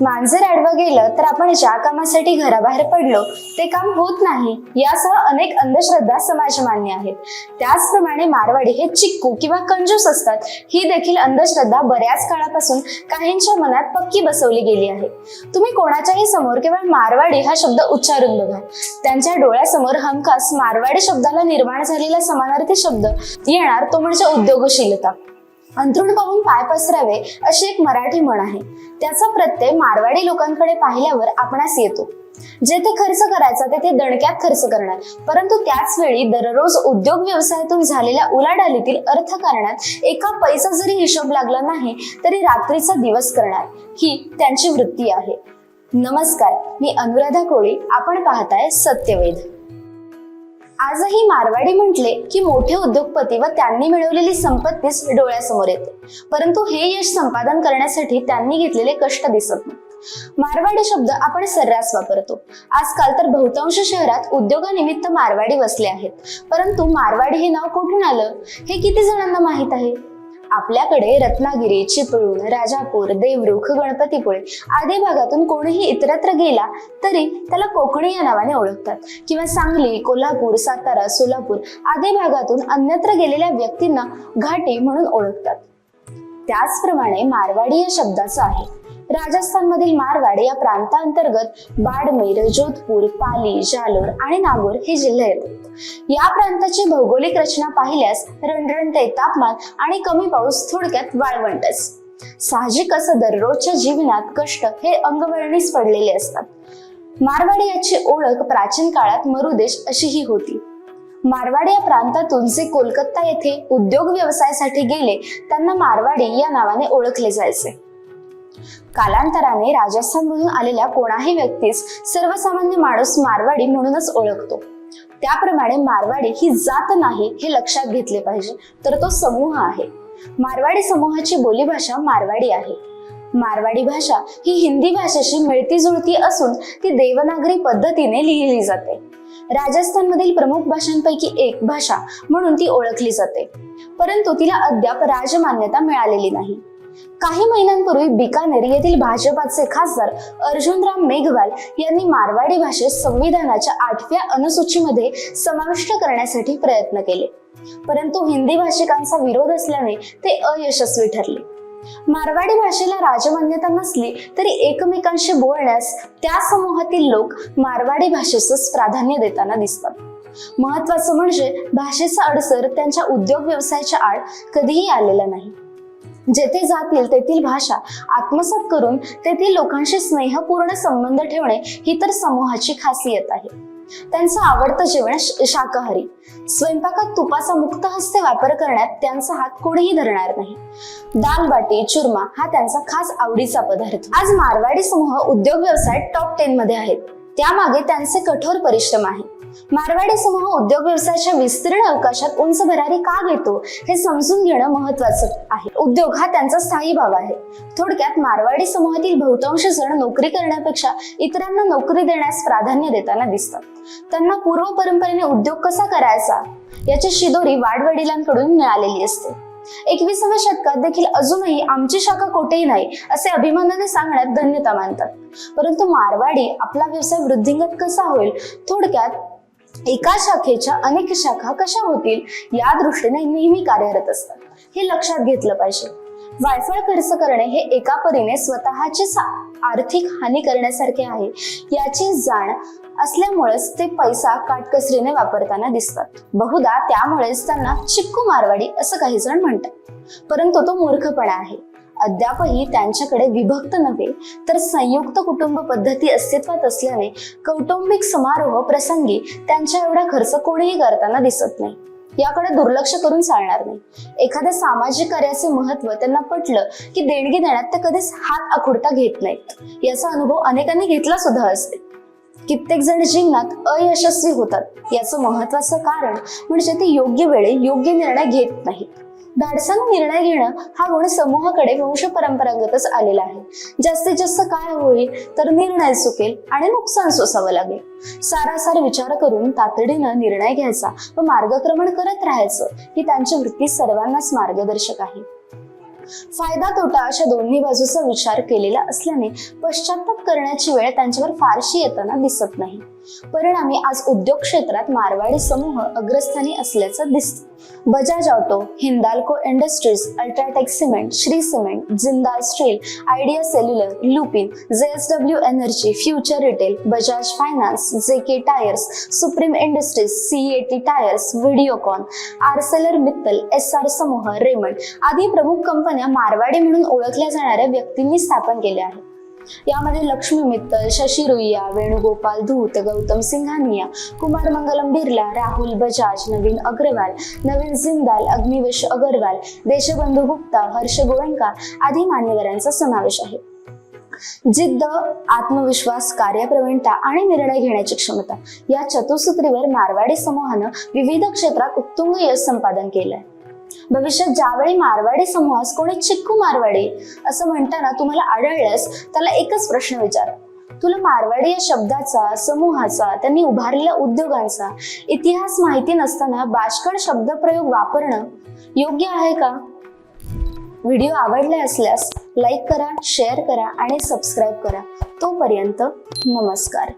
मांजर आडवं गेलं तर आपण ज्या कामासाठी घराबाहेर पडलो ते काम होत नाही यासह अनेक अंधश्रद्धा समाजमान्य आहेत. त्याचप्रमाणे मारवाडी हे चिक्कू किंवा कंजूस असतात ही देखील अंधश्रद्धा बऱ्याच काळापासून काहींच्या मनात पक्की बसवली गेली आहे. तुम्ही कोणाच्याही समोर केवळ मारवाडी हा शब्द उच्चारून बघा. त्यांच्या डोळ्यासमोर हमखास मारवाडी शब्दाला निर्माण झालेला समानार्थी शब्द येणार तो म्हणजे उद्योगशीलता. अंथरुण पाहून पाय पसरावे अशी एक मराठी म्हण आहे. त्याचा प्रत्यय मारवाडी लोकांकडे पाहिल्यावर आपणास येतो. जेथे खर्च करायचा तेथे दणक्यात खर्च करणार. परंतु त्याच वेळी दररोज उद्योग व्यवसायातून झालेल्या उलाढालीतील अर्थकारणात एका पैसा जरी हिशोब लागला नाही तरी रात्रीचा दिवस करणार ही त्यांची वृत्ती आहे. नमस्कार मी अनुराधा कोळी आपण पाहताय सत्यवेध. आजही मारवाडी म्हटले की मोठे उद्योगपती व त्यांनी मिळवलेली संपत्तीच डोळ्यासमोर येते. परंतु हे यश संपादन करण्यासाठी त्यांनी घेतलेले कष्ट दिसत नाही. मारवाडी शब्द आपण सर्रास वापरतो. आजकाल तर बहुतांश शहरात उद्योगानिमित्त मारवाडी वसले आहेत. परंतु मारवाडी हे नाव कुठून आलं? हे किती जणांना माहीत आहे? आपल्याकडे रत्नागिरी चिपळूण राजापूर देवरुख गणपतीपुळे आदी भागातून कोणीही इतरत्र गेला तरी त्याला कोकणी या नावाने ओळखतात. किंवा सांगली कोल्हापूर सातारा सोलापूर आदी भागातून अन्यत्र गेलेल्या व्यक्तींना घाटी म्हणून ओळखतात. त्याचप्रमाणे मारवाडी या शब्दाचं आहे. राजस्थानमधील मारवाड या प्रांतांतर्गत बाडमेर जोधपूर पाली जालोर आणि नागौर हे जिल्हे येतात. या प्रांताची भौगोलिक रचना पाहिल्यास रणरणते तापमान आणि कमी पाऊस थोडक्यात वाळवंटच. साहजिक असं दररोजच्या जीवनात कष्ट हे अंगवळणीस पडलेले असतात. मारवाडी याची ओळख प्राचीन काळात मरुदेश अशीही होती. मारवाड या प्रांतातून जे कोलकाता येथे उद्योग व्यवसायासाठी गेले त्यांना मारवाडी या नावाने ओळखले जायचे. कालांतराने राजस्थानमधून आलेल्या कोणाही व्यक्तीस सर्वसामान्य माणूस मारवाडी म्हणूनच ओळखतो. त्याप्रमाणे मारवाडी ही जात नाही हे लक्षात घेतले पाहिजे. तर तो समूह आहे. मारवाडी समूहाची बोलीभाषा मारवाडी आहे. मारवाडी भाषा ही हिंदी भाषेशी मिळती जुळती असून ती देवनागरी पद्धतीने लिहिली जाते. राजस्थानमधील प्रमुख भाषांपैकी एक भाषा म्हणून ती ओळखली जाते. परंतु तिला अद्याप राजमान्यता मिळालेली नाही. काही महिन्यांपूर्वी बिकानेर येथील भाजपाचे खासदार अर्जुनराम मेघवाल यांनी मारवाडी भाषेत संविधानाच्या आठव्या अनुसूचीमध्ये समाविष्ट करण्यासाठी प्रयत्न केले. परंतु हिंदी भाषिकांचा विरोध असल्याने ते अयशस्वी ठरले. मारवाडी भाषेला राजमान्यता नसली तरी एकमेकांशी बोलण्यास त्या समूहातील लोक मारवाडी भाषेचंच प्राधान्य देताना दिसतात. महत्वाचं म्हणजे भाषेचा अडसर त्यांच्या उद्योग व्यवसायाच्या आड कधीही आलेला नाही. जेथे जातील तेथील भाषा आत्मसात करून तेथील लोकांशी स्नेहपूर्ण संबंध ठेवणे ही तर समूहाची खासियत आहे. त्यांचं आवडतं जेवण श- शाकाहारी. स्वयंपाकात तुपाचा मुक्त हस्ते वापर करण्यात त्यांचा हात कोणीही धरणार नाही. दाल बाटी चुरमा हा त्यांचा खास आवडीचा पदार्थ. आज मारवाडी समूह उद्योग व्यवसाय टॉप टेन मध्ये आहेत. त्यामागे त्यांचे कठोर परिश्रम आहे. मारवाडी समूह उद्योग व्यवसायाच्या विस्तीर्ण अवकाशात उंच भरारी का घेतो हे समजून घेणं महत्वाचं आहे. उद्योग हा त्यांचा स्थायी भाव आहे. थोडक्यात मारवाडी समूहातील बहुतांश जण नोकरी करण्यापेक्षा इतरांना नोकरी देण्यास प्राधान्य देताना दिसतात. त्यांना पूर्व परंपरेने उद्योग कसा करायचा याची शिदोरी वाडवडिलांकडून मिळालेली असते. एकविसाव्या शतकात देखील अजूनही आमची शाखा कोठेही नाही असे अभिमानाने सांगण्यात धन्यता मानतात. परंतु मारवाडी आपला व्यवसाय वृद्धिंगत कसा होईल? थोडक्यात एका शाखेच्या अनेक शाखा कशा होतील? या दृष्टीने नेहमी कार्यरत असतात. हे लक्षात घेतलं पाहिजे. वायफळ खर्च करणे हे एका परीने स्वतःची आर्थिक हानी करण्यासारखे आहे. याची जाण असल्यामुळेच ते पैसा काटकसरीने वापरताना दिसतात. बहुधा त्यामुळेच त्यांना चिक्कू मारवाडी असं काही जण म्हणतात. परंतु तो मूर्खपणा आहे. अद्यापही त्यांच्याकडे विभक्त नव्हे तर संयुक्त कुटुंब पद्धती अस्तित्वात असल्याने कौटुंबिक समारोह प्रसंगी त्यांच्या एवढा खर्च कोणीही करताना दिसत नाही. याकडे दुर्लक्ष करून चालणार नाही. एखाद्या सामाजिक कार्याचे महत्त्व त्यांना पटलं की देणगी देण्यात ते कधीच हात आखुडता घेत नाहीत. याचा अनुभव अनेकांनी घेतला सुद्धा असते. कित्येक जण जीवनात अयशस्वी होतात. याचं महत्वाचं कारण म्हणजे ते योग्य वेळी योग्य निर्णय घेत नाहीत. धाडसानं निर्णय घेणं हा गुण समूहाकडे वंश परंपरागतच आलेला आहे. जास्तीत जास्त काय होईल तर निर्णय चुकेल आणि नुकसान सोसावं लागेल. सारासार विचार करून तातडीनं निर्णय घ्यायचा व मार्गक्रमण करत राहायचं ही त्यांची वृत्ती सर्वांनाच मार्गदर्शक आहे. फायदा तोटा अशा दोन्ही बाजूचा विचार केलेला असल्याने पश्चाताप करण्याची वेळ त्यांच्यावर फारशी येताना दिसत नाही. परिणामी आज उद्योग क्षेत्रात मारवाडी समूह अग्रस्थानी असल्याचं दिसतं. Bajaj auto Hindalco industries UltraTech cement Shree cement Jindal steel idea cellular Lupin JSW energy future retail Bajaj finance J K tyres supreme industries CEAT tyres Videocon Arcelor Mittal Essar समूह रेमंड आदी प्रमुख कंपन्या मारवाडी म्हणून ओळखल्या जाणाऱ्या व्यक्तींनी स्थापन केल्या आहेत. यामध्ये लक्ष्मी मित्तल शशी रुईया वेणुगोपाल धूत गौतम सिंघानिया कुमार मंगलम बिर्ला राहुल बजाज नवीन अग्रवाल नवीन जिंदाल अग्निवेश अगरवाल देशबंधू गुप्ता हर्ष गोयंका आदी मान्यवरांचा समावेश आहे. जिद्द आत्मविश्वास कार्यप्रवीणता आणि निर्णय घेण्याची क्षमता या चतुसूत्रीवर मारवाडी समूहानं विविध क्षेत्रात उत्तुंग यश संपादन केलंय. भविष्यात ज्यावेळी मारवाडी समूहास कोणी चिक्कू मारवाडी असं म्हणताना तुम्हाला आढळल्यास त्याला एकच प्रश्न विचारा. तुला मारवाडी या शब्दाचा समूहाचा त्यांनी उभारलेल्या उद्योगांचा इतिहास माहिती नसताना बाष्कळ शब्दप्रयोग वापरणं योग्य आहे का? व्हिडिओ आवडले असल्यास लाईक करा शेअर करा आणि सबस्क्राईब करा. तोपर्यंत नमस्कार.